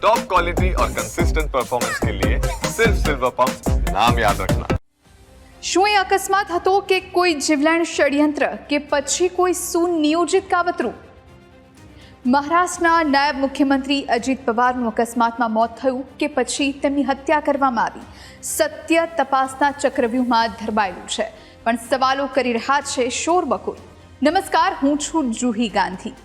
Top quality और consistent performance के लिए सिर्फ सिल्वर पंप नाम याद रखना શું એ અકસ્માત હતો કે કોઈ જીવલેણ ષડયંત્ર કે પછી કોઈ સુનિયોજિત કાવતરું મહારાષ્ટ્રના નાયબ મુખ્યમંત્રી અજીત પવારનું અકસ્માતમાં મોત થયું કે પછી તેમની હત્યા કરવામાં આવી સત્ય તપાસના ચક્રવ્યૂહમાં ધરબાયેલું છે પણ સવાલો કરી રહ્યા છે શોર બકુલ નમસ્કાર હું છું જુહી ગાંધી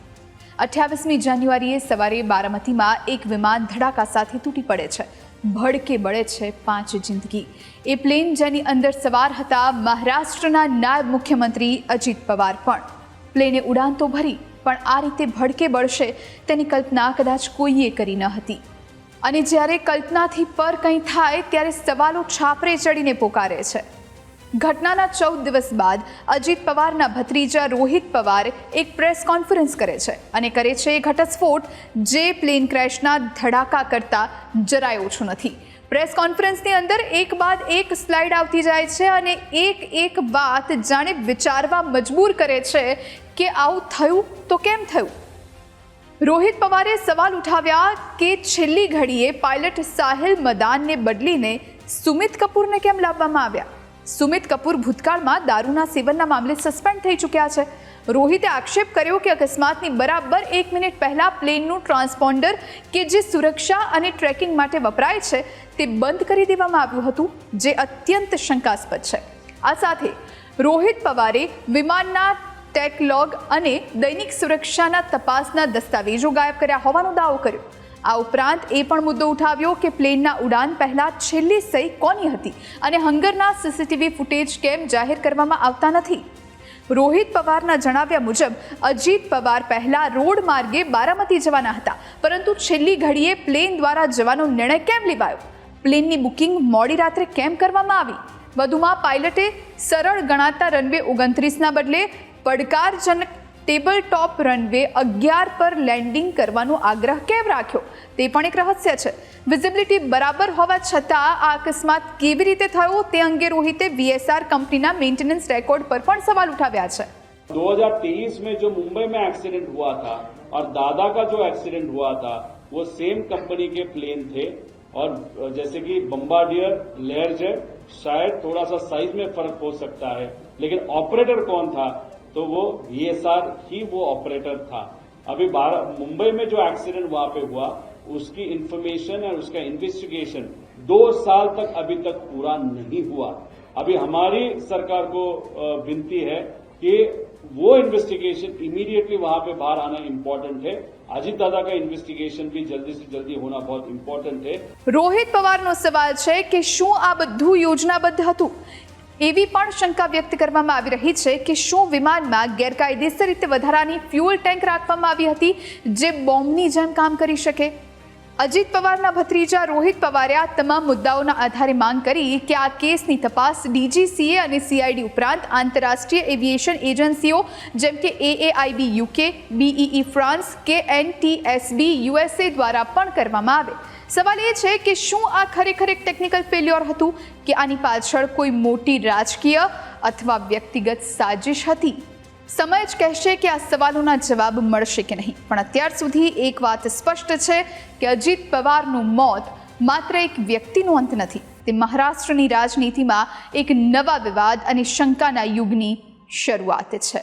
અઠ્યાવીસમી જાન્યુઆરીએ સવારે બારામતીમાં એક વિમાન ધડાકા સાથે તૂટી પડે છે. ભડકે બળે છે પાંચ જિંદગી. એ પ્લેન જેની અંદર સવાર હતા મહારાષ્ટ્રના નાયબ મુખ્યમંત્રી અજીત પવાર પણ. પ્લેને ઉડાન તો ભરી, પણ આ રીતે ભડકે બળશે તેની કલ્પના કદાચ કોઈએ કરી ન હતી. અને જ્યારે કલ્પનાથી પર કંઈ થાય, ત્યારે સવાલો છાપરે ચડીને પોકારે છે. ઘટનાના ચૌદ દિવસ બાદ અજીત પવારના ભત્રીજા રોહિત પવાર એક પ્રેસ કોન્ફરન્સ કરે છે અને કરે છે એ ઘટસ્ફોટ જે પ્લેન ક્રેશના ધડાકા કરતાં જરાય ઓછું નથી. પ્રેસ કોન્ફરન્સની અંદર એક બાદ એક સ્લાઇડ આવતી જાય છે અને એક એક વાત જાણે વિચારવા મજબૂર કરે છે કે આવું થયું તો કેમ થયું? રોહિત પવારે સવાલ ઉઠાવ્યા કે છેલ્લી ઘડીએ પાયલટ સાહિલ મદાનને બદલીને સુમિત કપૂરને કેમ લાવવામાં આવ્યા? સુમિત કપૂર ભૂતકાળમાં દારૂના સેવનના મામલે સસ્પેન્ડ થઈ ચૂક્યા છે. રોહિતે આક્ષેપ કર્યો કે અકસ્માતની બરાબર એક મિનિટ પહેલા પ્લેનનું ટ્રાન્સપોન્ડર કે જે સુરક્ષા અને ટ્રેકિંગ માટે વપરાય છે તે બંધ કરી દેવામાં આવ્યું હતું, જે અત્યંત શંકાસ્પદ છે. આ સાથે રોહિત પવારે વિમાનના ટેકલોગ અને દૈનિક સુરક્ષાના તપાસના દસ્તાવેજો ગાયબ કર્યા હોવાનો દાવો કર્યો. આ ઉપરાંત એ પણ મુદ્દો ઉઠાવ્યો કે પ્લેનના ઉડાન પહેલાં છેલ્લી સહી કોની હતી અને હંગરના સીસીટીવી ફૂટેજ કેમ જાહેર કરવામાં આવતા નથી? રોહિત પવારના જણાવ્યા મુજબ, અજીત પવાર પહેલાં રોડ માર્ગે બારામતી જવાના હતા, પરંતુ છેલ્લી ઘડીએ પ્લેન દ્વારા જવાનો નિર્ણય કેમ લેવાયો? પ્લેનની બુકિંગ મોડી રાત્રે કેમ કરવામાં આવી? વધુમાં પાયલટે સરળ ગણાતા રનવે ઓગણત્રીસના બદલે પડકારજનક ટેબલ ટોપ રનવે અગિયાર પર લેન્ડિંગ કરવાનો આગ્રહ કેમ રાખ્યો તે પણ એક રહસ્ય છે વિઝિબિલિટી બરાબર હોવા છતાં આ અકસ્માત કેવી રીતે થયો તે અંગે રોહિતે વીએસઆર કંપનીના મેન્ટેનન્સ રેકોર્ડ પર પણ સવાલ ઉઠાવ્યા છે 2023 में जो मुंबई में एक्सीडेंट हुआ था और दादा का जो एक्सीडेंट हुआ था वो सेम कंपनी के प्लेन थे और जैसे कि बम्बार्डियर लेयरजेट शायद थोड़ा सा साइज में फर्क हो सकता है लेकिन ऑपरेटर कौन था तो वो वीएसआर ही वो ऑपरेटर था अभी बारह मुंबई में जो एक्सीडेंट वहां पे हुआ उसकी इंफॉर्मेशन और उसका इन्वेस्टिगेशन दो साल तक अभी तक पूरा नहीं हुआ अभी हमारी सरकार को अ, विनती है कि वो इन्वेस्टिगेशन इमीडिएटली वहां पे बाहर आना इम्पोर्टेंट है अजीत दादा का इन्वेस्टिगेशन भी जल्दी से जल्दी होना बहुत इम्पोर्टेंट है રોહિત પવારનો સવાલ છે કે શું આ બધું યોજનાબદ્ધ હતું એવી પણ શંકા વ્યક્ત કરવામાં આવી રહી છે કે શું વિમાનમાં ગેરકાયદેસર રીતે વધારાની ફ્યુઅલ ટેન્ક રાખવામાં આવી હતી, જે બોમ્બની જેમ કામ કરી શકે? અજીત પવારના ભત્રીજા રોહિત પવારે આ તમામ મુદ્દાઓના આધારે માંગ કરી કે આ કેસની તપાસ ડીજીસીએ અને સીઆઈડી ઉપરાંત આંતરરાષ્ટ્રીય એવિએશન એજન્સીઓ, જેમ કે એએઆઈબી યુકે, બીઈઈ ફ્રાન્સ કે એનટીએસબી યુએસએ દ્વારા પણ કરવામાં આવે. સવાલ એ છે કે શું આ ખરેખર એક ટેકનિકલ ફેલ્યોર હતું કે આની પાછળ કોઈ મોટી રાજકીય અથવા વ્યક્તિગત સાજિશ હતી? સમય જ કહેશે કે આ સવાલોના જવાબ મળશે કે નહીં. પણ અત્યાર સુધી એક વાત સ્પષ્ટ છે કે અજીત પવારનું મોત માત્ર એક વ્યક્તિનો અંત નથી. તે મહારાષ્ટ્રની રાજનીતિમાં એક નવા વિવાદ અને શંકાના યુગની શરૂઆત છે.